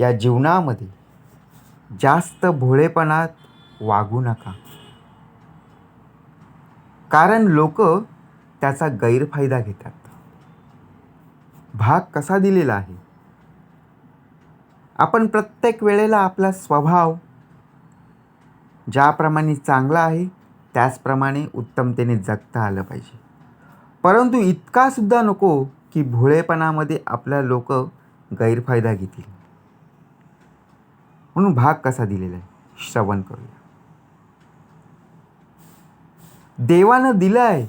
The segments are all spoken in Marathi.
या जीवनामध्ये जास्त भोळेपणात वागू नका. कारण लोक त्याचा गैरफायदा घेतात. भाग कसा दिलेला आहे? आपण प्रत्येक वेळेला आपला स्वभाव ज्याप्रमाणे चांगला आहे त्याचप्रमाणे उत्तमतेने जगता आलं पाहिजे. परंतु इतका सुद्धा नको की भोळेपणामध्ये आपल्या लोक गैरफायदा घेतील. म्हणून भाग कसा दिलेला आहे? श्रवण करूया. देवानं दिलं आहे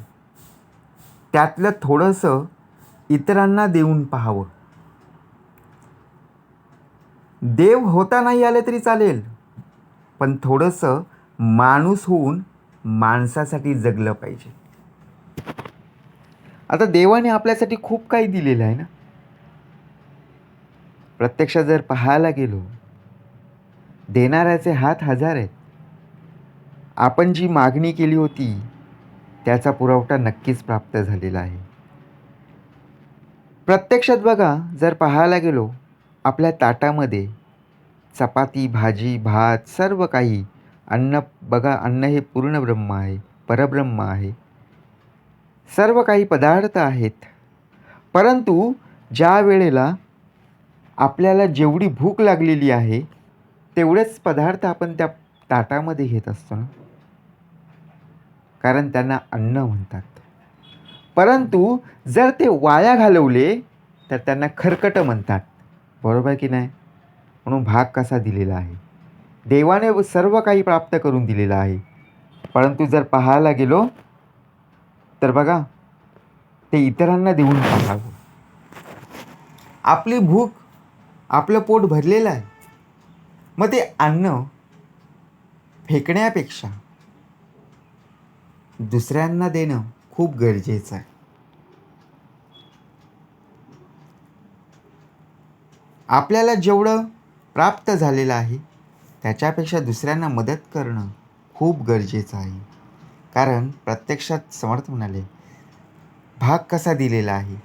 त्यातलं थोडंसं इतरांना देऊन पाहावं. देव होता नाही आले तरी चालेल. पण थोडंसं माणूस होऊन माणसासाठी जगलं पाहिजे. आता देवाने आपल्यासाठी खूप काही दिलेलं आहे ना? प्रत्यक्षात जर पाहायला गेलो देणाऱ्याचे हात हजार आहेत. आपण जी मागणी केली होती त्याचा पुरवठा नक्कीच प्राप्त झालेला आहे. प्रत्यक्षात बघा जर पाहायला गेलो आपल्या ताटामध्ये चपाती भाजी भात सर्व काही अन्न बघा अन्न हे पूर्ण ब्रह्म आहे परब्रह्म आहे. सर्व काही पदार्थ आहेत. परंतु ज्या वेळेला आपल्याला जेवढी भूक लागलेली आहे तेवढेच पदार्थ आपण त्या ताटामध्ये घेत असतो ना. कारण त्यांना अन्न म्हणतात. परंतु जर ते वाया घालवले तर त्यांना खरकट म्हणतात. बरोबर की नाही? म्हणून भाग कसा दिलेला आहे? देवाने सर्व काही प्राप्त करून दिलेलं आहे. परंतु जर पाहायला गेलो तर बघा ते इतरांना देऊन पाहावं. आपली भूक आपलं पोट भरलेलं आहे. मग ते अन्न फेकण्यापेक्षा दुसऱ्यांना देणं खूप गरजेचं आहे. आपल्याला जेवढं प्राप्त झालेलं आहे त्याच्यापेक्षा दुसऱ्यांना मदत करणं खूप गरजेचं आहे. कारण प्रत्यक्षात समर्थ म्हणाले भाग कसा दिलेला आहे?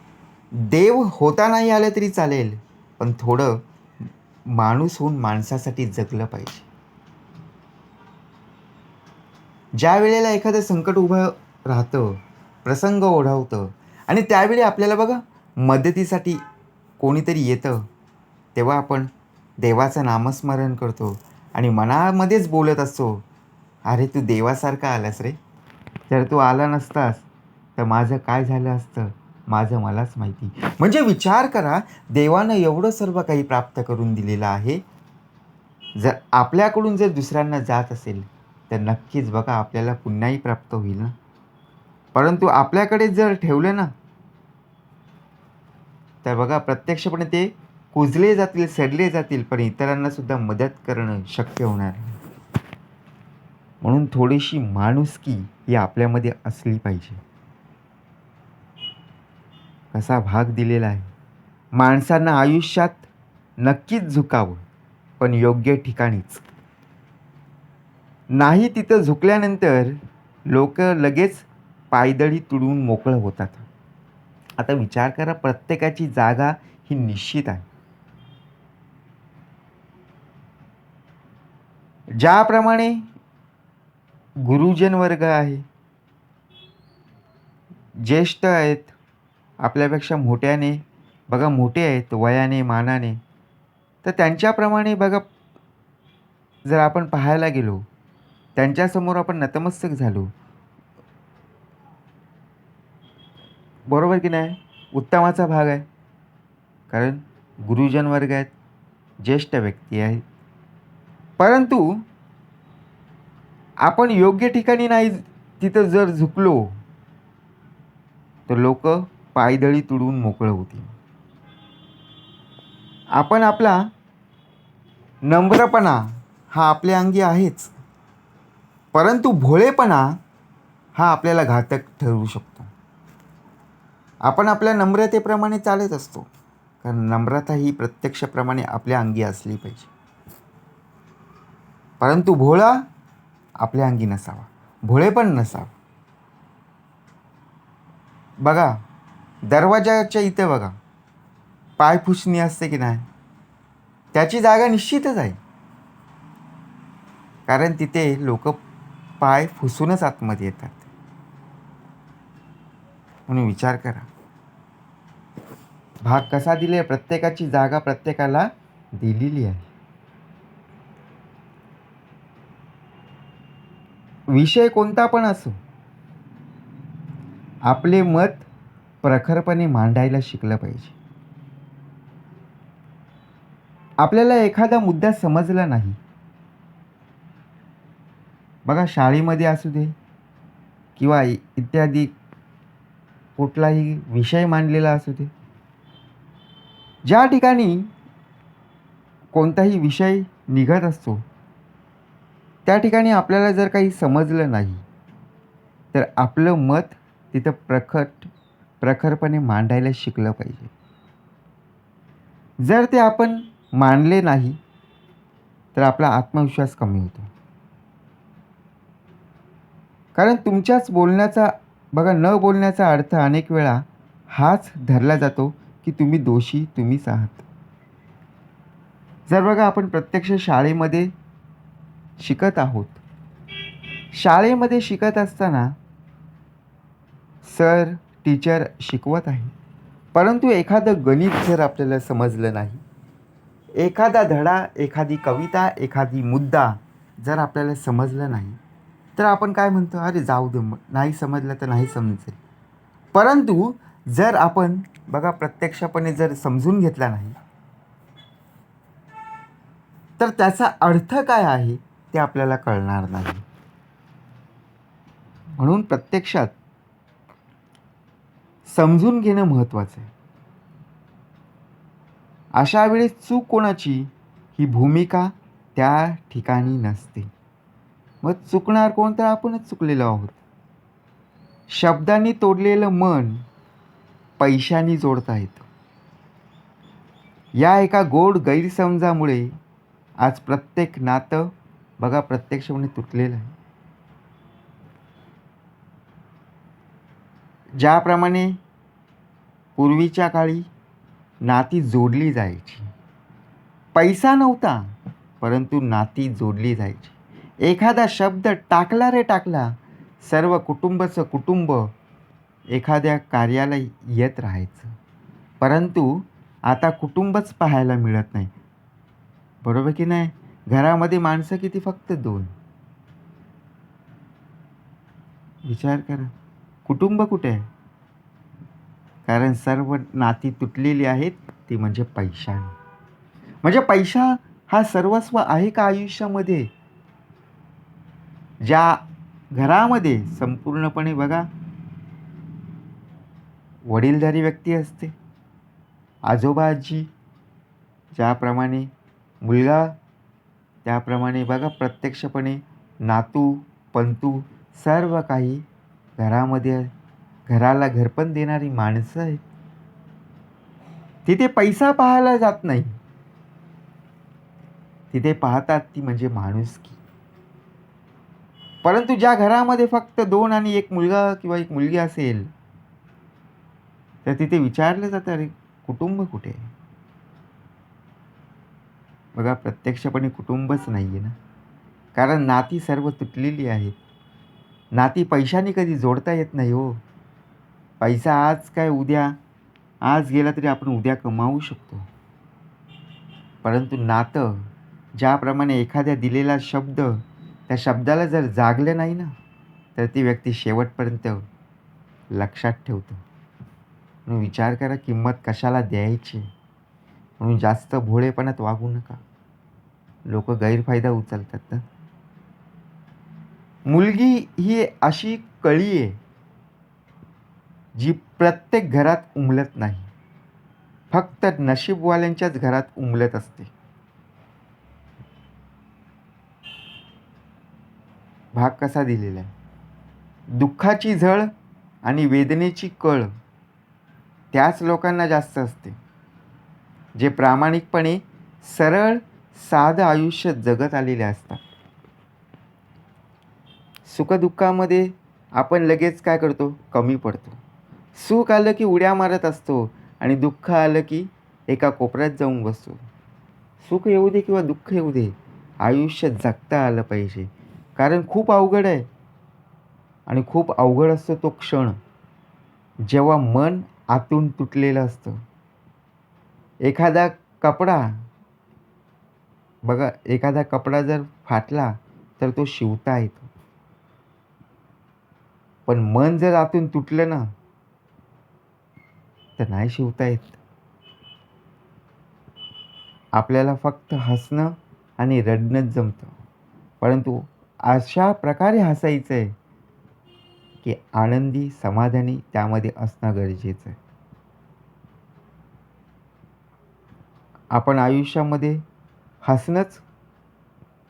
देव होता नाही आलं तरी चालेल पण थोडं माणूस होऊन माणसासाठी जगलं पाहिजे. ज्या वेळेला एखादं संकट उभं राहतं प्रसंग ओढावतं आणि त्यावेळी आपल्याला बघा मदतीसाठी कोणीतरी येतं तेव्हा आपण देवाचं नामस्मरण करतो आणि मनामध्येच बोलत असतो अरे तू देवासारखा आलास रे. जर तू आला नसतास तर माझं काय झालं असतं? माझं मलाच माहिती. म्हणजे विचार करा देवानं एवढं सर्व काही प्राप्त करून दिलेलं आहे. जर आपल्याकडून जर दुसऱ्यांना जात असेल तर नक्कीच बघा आपल्याला पुन्हाही प्राप्त होईल ना. परंतु आपल्याकडे जर ठेवलं ना तर बघा प्रत्यक्षपणे ते कुजले जातील सडले जातील पण इतरांना सुद्धा मदत करणं शक्य होणार नाही. म्हणून थोडीशी माणुसकी ही आपल्यामध्ये असली पाहिजे. कसा भाग दिलेला आहे. माणसांना आयुष्यात नक्कीच झुकावं पण योग्य ठिकाणीच. नाही तिथं झुकल्यानंतर लोक लगेच पायदळी तुडवून मोकळं होतात. आता विचार करा प्रत्येकाची जागा ही निश्चित आहे. ज्याप्रमाणे गुरुजन वर्ग आहे ज्येष्ठ आहेत आपल्यापेक्षा मोठ्याने बघा मोठे आहेत वयाने मानाने. तर त्यांच्याप्रमाणे बघा जर आपण पाहायला गेलो त्यांच्यासमोर आपण नतमस्तक झालो. बरोबर की नाही? उत्तमाचा भाग आहे. कारण गुरुजन वर्ग आहेत ज्येष्ठ व्यक्ती आहेत. परंतु आपण योग्य ठिकाणी नाही तिथं जर झुकलो तर लोक पायदळी तुडवून मोकळं होतील आपण आपला नम्रपणा हा आपल्या अंगी आहेच. परंतु भोळेपणा हा आपल्याला घातक ठरू शकतो. आपण आपल्या नम्रतेप्रमाणे चालत असतो. कारण नम्रता ही प्रत्यक्षप्रमाणे आपल्या अंगी असली पाहिजे. परंतु भोळा आपल्या अंगी नसावा. भोळेपण नसावा. बघा दरवाजाच्या इथे बघा. पायपुसणी असते की नाही? त्याची जागा निश्चितच आहे. कारण तिथे लोक पाय फुसूनच आतमध्ये येतात. म्हणून विचार करा. भाग कसा दिले प्रत्येकाची जागा प्रत्येकाला दिलेली आहे. विषय कोणता पण असो. आपले मत प्रखरपणे मांडायला शिकलं पाहिजे. आपल्याला एखादा मुद्दा समजला नाही. बघा शाळेमध्ये असू दे किंवा इत्यादी कुठलाही विषय मांडलेला असू दे. ज्या ठिकाणी कोणताही विषय निघत असतो त्या ठिकाणी आपल्याला जर काही समजलं नाही तर आपलं मत तिथं प्रखट प्रखरपणे मांडायला शिकलं पाहिजे. जर ते आपण मांडले नाही तर आपला आत्मविश्वास कमी होतो. कारण तुमच्याच बोलण्याचा बघा न बोलण्याचा अर्थ अनेक वेळा हाच धरला जातो की तुम्ही दोषी तुम्हीच आहात जर बघा आपण प्रत्यक्ष शाळेमध्ये शिकत आहोत. शाळेमध्ये शिकत असताना सर टीचर शिकवत आहे. परंतु एखादं गणित जर आपल्याला समजलं नाही एखादा धडा एखादी कविता एखादी मुद्दा जर आपल्याला समजलं नाही तर आपण काय म्हणतो? अरे जाऊ दे मग नाही समजलं तर नाही समजेल. परंतु जर आपण बघा प्रत्यक्षपणे जर समजून घेतला नाही तर त्याचा अर्थ काय आहे ते आपल्याला कळणार नाही. म्हणून प्रत्यक्षात समजून घेणं महत्त्वाचं आहे. अशा वेळेस चूक कोणाची? ही भूमिका त्या ठिकाणी नसते. मग चुकणार कोण? तर आपणच चुकलेलो आहोत. शब्दांनी तोडलेलं मन पैशांनी जोडता येतं. या एका गोड गैरसमजामुळे आज प्रत्येक नातं बघा प्रत्यक्षपणे तुटलेलं आहे. ज्याप्रमाणे पूर्वीच्या काळी नाती जोडली जायची. पैसा नव्हता परंतु नाती जोडली जायची. एखादा शब्द टाकला रे टाकला सर्व कुटुंबाचं कुटुंब एखाद्या कार्याला येत राहायचं. परंतु आता कुटुंबच पाहायला मिळत नाही. बरोबर की नाही? घरामध्ये माणसं किती फक्त दोन? विचार करा. कुटुंब कुठे आहे? कारण सर्व नाती तुटलेली आहेत ती म्हणजे पैशाने. म्हणजे पैसा हा सर्वस्व आहे का आयुष्यामध्ये? ज्या घरामध्ये संपूर्णपणे बघा वडीलधारी व्यक्ती असते. आजोबा आजी ज्याप्रमाणे मुलगा त्याप्रमाणे बघा प्रत्यक्षपणे नातू पंतू सर्व काही घरामध्ये घराला घरपण देणारी माणसं आहेत. तिथे पैसा पाहायला जात नाही. तिथे पाहतात ती म्हणजे माणुसकी परंतु ज्या घरामध्ये फक्त दोन आणि एक मुलगा किंवा एक मुलगी असेल तर तिथे विचारलं जातं अरे कुटुंब कुठे आहे? बघा प्रत्यक्षपणे कुटुंबच नाही आहे ना. कारण नाती सर्व तुटलेली आहेत. नाती पैशाने कधी जोडता येत नाही हो. पैसा आज काय उद्या? आज गेला तरी आपण उद्या कमावू शकतो. परंतु नातं ज्याप्रमाणे एखाद्या दिलेला शब्द त्या शब्दाला जर जागलं नाही ना तर ती व्यक्ती शेवटपर्यंत लक्षात ठेवतो. म्हणून विचार करा किंमत कशाला द्यायची? म्हणून जास्त भोळेपणात वागू नका. लोक गैरफायदा उचलतात ना. मुलगी ही अशी कळी आहे जी प्रत्येक घरात उमलत नाही. फक्त नशीबवाल्यांच्याच घरात उमलत असते. भाग कसा दिलेला आहे? दुःखाची झळ आणि वेदनेची कळ त्याच लोकांना जास्त असते जे प्रामाणिकपणे सरळ साधं आयुष्य जगत आलेले असतात. सुखदुःखामध्ये आपण लगेच काय करतो? कमी पडतो. सुख आलं की उड्या मारत असतो आणि दुःख आलं की एका कोपऱ्यात जाऊन बसतो. सुख येऊ दे किंवा दुःख येऊ दे आयुष्य जगता आलं पाहिजे. कारण खूप अवघड आहे. आणि खूप अवघड असतो तो क्षण. जेव्हा मन आतून तुटलेलं असतं. एखादा कपडा बघा एखादा कपडा जर फाटला तर तो शिवता येतो. पण मन जर आतून तुटलं ना तर नाही शिवता येत. आपल्याला फक्त हसणं आणि रडणंच जमतं. परंतु अशा प्रकारे हसायचं आहे की आनंदी समाधानी त्यामध्ये असणं गरजेचं आहे आपण आयुष्यामध्ये हसणंच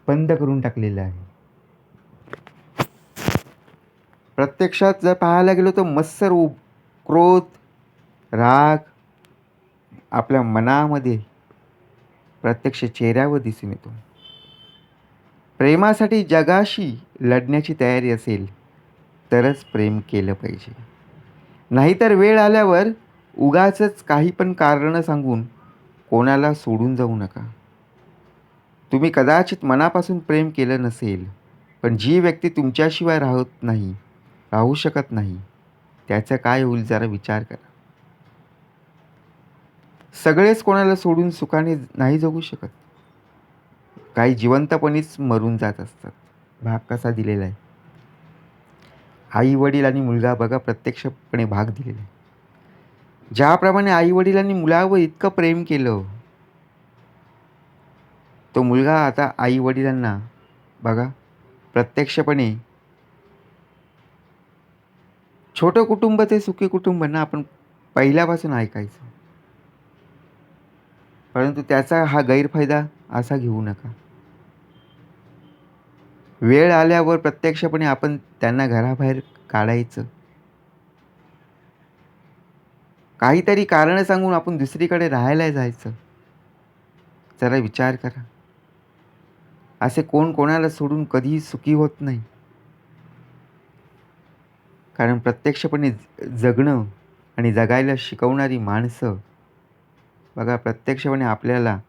बंद करून टाकलेलं आहे. प्रत्यक्षात जर पाहायला गेलो तर मत्सर उ क्रोध राग आपल्या मनामध्ये प्रत्यक्ष चेहऱ्यावर दिसून येतो. प्रेमासाठी जगाशी लढण्याची तयारी असेल तरच प्रेम केलं पाहिजे. नाहीतर वेळ आल्यावर उगाचच काही पण कारणं सांगून कोणाला सोडून जाऊ नका. तुम्ही कदाचित मनापासून प्रेम केलं नसेल पण जी व्यक्ती तुमच्याशिवाय राहत नाही राहू शकत नाही. त्याचं काय होईल जरा विचार करा. सगळेच कोणाला सोडून सुखाने नाही जगू शकत. काही जिवंतपणीच मरून जात असतात. भाग कसा दिलेला आहे? आई वडील आणि मुलगा बघा प्रत्यक्षपणे भाग दिलेला आहे. ज्याप्रमाणे आई वडिलांनी मुलावर इतकं प्रेम केलं तो मुलगा आता आई वडिलांना बघा प्रत्यक्षपणे छोटं कुटुंब ते सुखी कुटुंब ना आपण पहिल्यापासून ऐकायचं. परंतु त्याचा हा गैरफायदा असा घेऊ नका. वेळ आल्यावर प्रत्यक्षपणे आपण त्यांना घराबाहेर काढायचं. काहीतरी कारणं सांगून आपण दुसरीकडे राहायला जायचं. जरा विचार करा. असे कोण कोणाला सोडून कधीही सुखी होत नाही. कारण प्रत्यक्षपणे जगणं आणि जगायला शिकवणारी माणसं बघा प्रत्यक्षपणे आपल्याला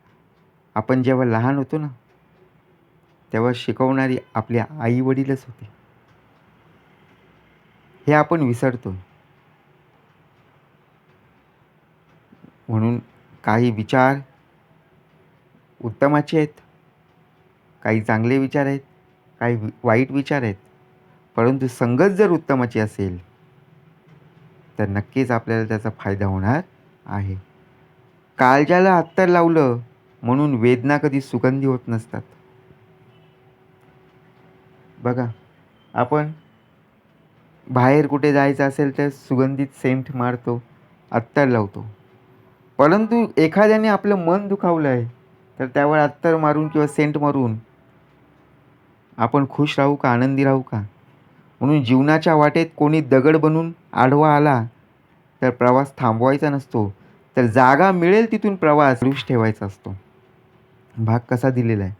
आपण जेव्हा लहान होतो ना तेव्हा शिकवणारी आपल्या आई वडीलच होते. हे आपण विसरतो. म्हणून काही विचार उत्तमाचे आहेत काही चांगले विचार आहेत काही वाईट विचार आहेत. परंतु संगत जर उत्तमाची असेल तर नक्कीच आपल्याला त्याचा फायदा होणार आहे. काळजाला अत्तर लावलं म्हणून वेदना कधी सुगंधी होत नसतात. बघा आपण बाहेर कुठे जायचं असेल तर सुगंधित सेंट मारतो अत्तर लावतो. परंतु एखाद्याने आपलं मन दुखावलं आहे तर त्यावर अत्तर मारून किंवा सेंट मारून आपण खुश राहू का आनंदी राहू का? म्हणून जीवनाच्या वाटेत कोणी दगड बनून आडवा आला तर प्रवास थांबवायचा नसतो. तर जागा मिळेल तिथून प्रवास सुरूच ठेवायचा असतो. भाग कसा दिलेला आहे?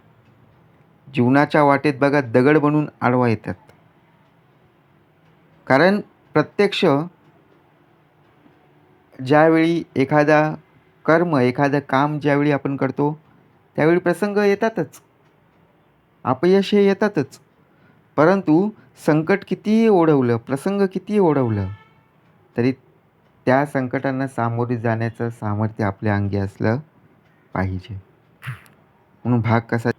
जीवनाच्या वाटेत बघा दगड बनून आडवा येतात. कारण प्रत्यक्ष ज्यावेळी एखादा कर्म एखादं काम ज्यावेळी आपण करतो त्यावेळी प्रसंग येतातच. अपयश हे येतातच. परंतु संकट कितीही ओढवलं प्रसंग कितीही ओढवलं तरी त्या संकटांना सामोरे जाण्याचं सामर्थ्य आपल्या अंगी असलं पाहिजे. म्हणून भाग कसा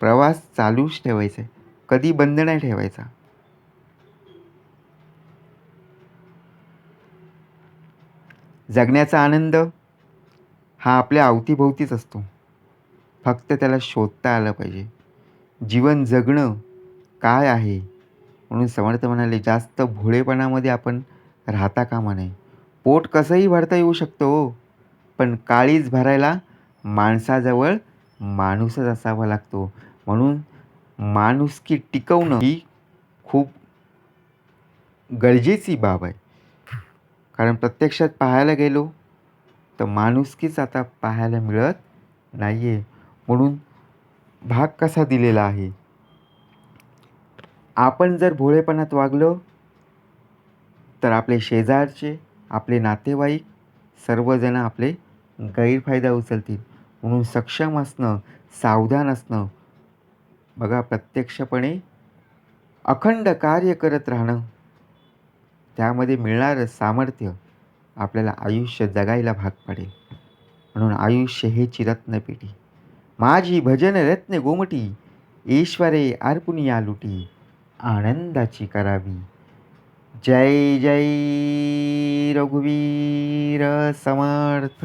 प्रवास चालूच ठेवायचा आहे कधी बंद नाही ठेवायचा. जगण्याचा आनंद हा आपल्या अवतीभोवतीच असतो. फक्त त्याला शोधता आलं पाहिजे. जीवन जगणं काय आहे? म्हणून समर्थ म्हणाले जास्त भोळेपणामध्ये आपण राहता कामा नये. पोट कसंही भरता येऊ शकतो हो पण काळीच भरायला माणसाजवळ माणूसच असावा लागतो. म्हणून माणुसकी टिकवणं ही खूप गरजेची बाब आहे. कारण प्रत्यक्षात पाहायला गेलो तर माणुसकीच आता पाहायला मिळत नाही आहे म्हणून भाग कसा दिलेला आहे? आपण जर भोळेपणात वागलो तर आपले शेजारचे आपले नातेवाईक सर्वजण आपले गैरफायदा उचलतील. म्हणून सक्षम असणं सावधान असणं बघा प्रत्यक्षपणे अखंड कार्य करत राहणं त्यामध्ये मिळणारं सामर्थ्य आपल्याला आयुष्य जगायला भाग पडेल. म्हणून आयुष्य हे चिरत्नपेटी माझी भजन रत्न गोमटी ईश्वरे अर्पुनिया लुटी. आनंदाची करावी. जय जय रघुवीर समर्थ.